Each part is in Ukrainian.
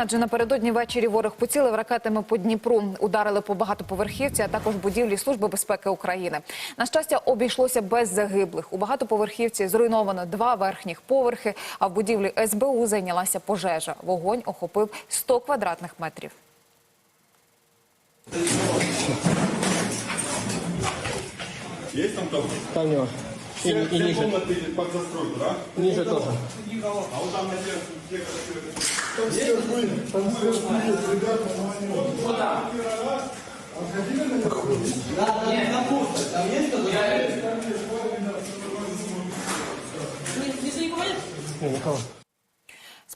Адже напередодні ввечері ворог поцілив ракетами по Дніпру, ударили по багатоповерхівці, а також будівлі Служби безпеки України. На щастя, обійшлося без загиблих. У багатоповерхівці зруйновано два верхніх поверхи, а в будівлі СБУ зайнялася пожежа. Вогонь охопив 100 квадратних метрів. Есть там тоже? Там него. И, Все, и все ниже. комнаты под застройку, да? Ниже тоже. А вот там на те, те, Не, никого.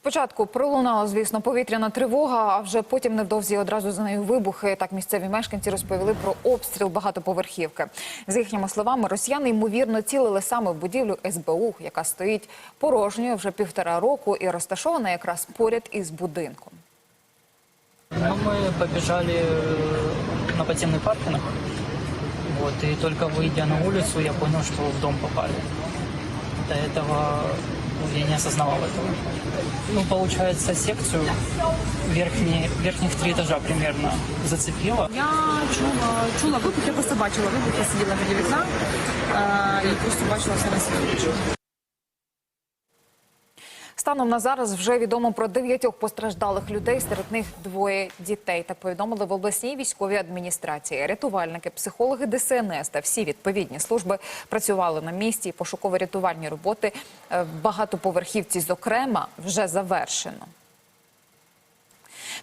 Спочатку пролунала, звісно, повітряна тривога, а вже потім невдовзі одразу за нею вибухи. Так місцеві мешканці розповіли про обстріл багатоповерхівки. За їхніми словами, росіяни ймовірно цілили саме в будівлю СБУ, яка стоїть порожньою вже півтора року і розташована якраз поряд із будинком. Ну, мы побежали э, на подземный паркинг. Вот, и только выйдя на улицу, я понял, что в дом попали. До этого ну, я не осознавал этого. Ну, получается, секцию верхние, верхних три этажа примерно зацепила. Я чула, чула вибух, я просто бачила вибух, я сиділа біля вікна е, і просто бачила все на світі. Станом на зараз вже відомо про дев'ятьох постраждалих людей. Серед них двоє дітей. Так повідомили в обласній військовій адміністрації. Рятувальники, психологи ДСНС та всі відповідні служби працювали на місці. Пошуково-рятувальні роботи е, в багатоповерхівці, зокрема, вже завершено.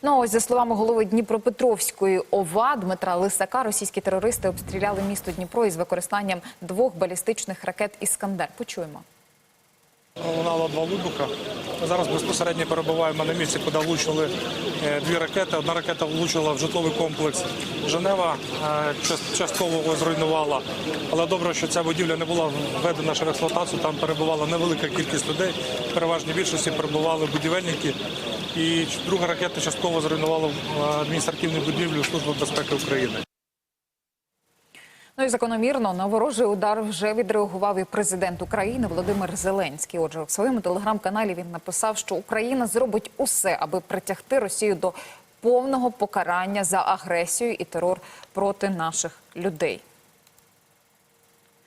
Ну ось за словами голови Дніпропетровської ОВА Дмитра Лисака, російські терористи обстріляли місто Дніпро із використанням двох балістичних ракет Іскандер. Почуємо. Лунало два вибуха. Зараз безпосередньо перебуваємо на місці, куди влучили е, дві ракети. Одна ракета влучила в житловий комплекс Женева, е, частково його зруйнувала. Але добре, що ця будівля не була введена в експлуатацію. Там перебувала невелика кількість людей. В переважній більшості перебували будівельники. І друга ракета частково зруйнувала е, адміністративну будівлю Служби безпеки України. Ну і закономірно на ворожий удар вже відреагував і президент України Володимир Зеленський. Отже, в своєму телеграм-каналі він написав, що Україна зробить усе, аби притягти Росію до повного покарання за агресію і терор проти наших людей.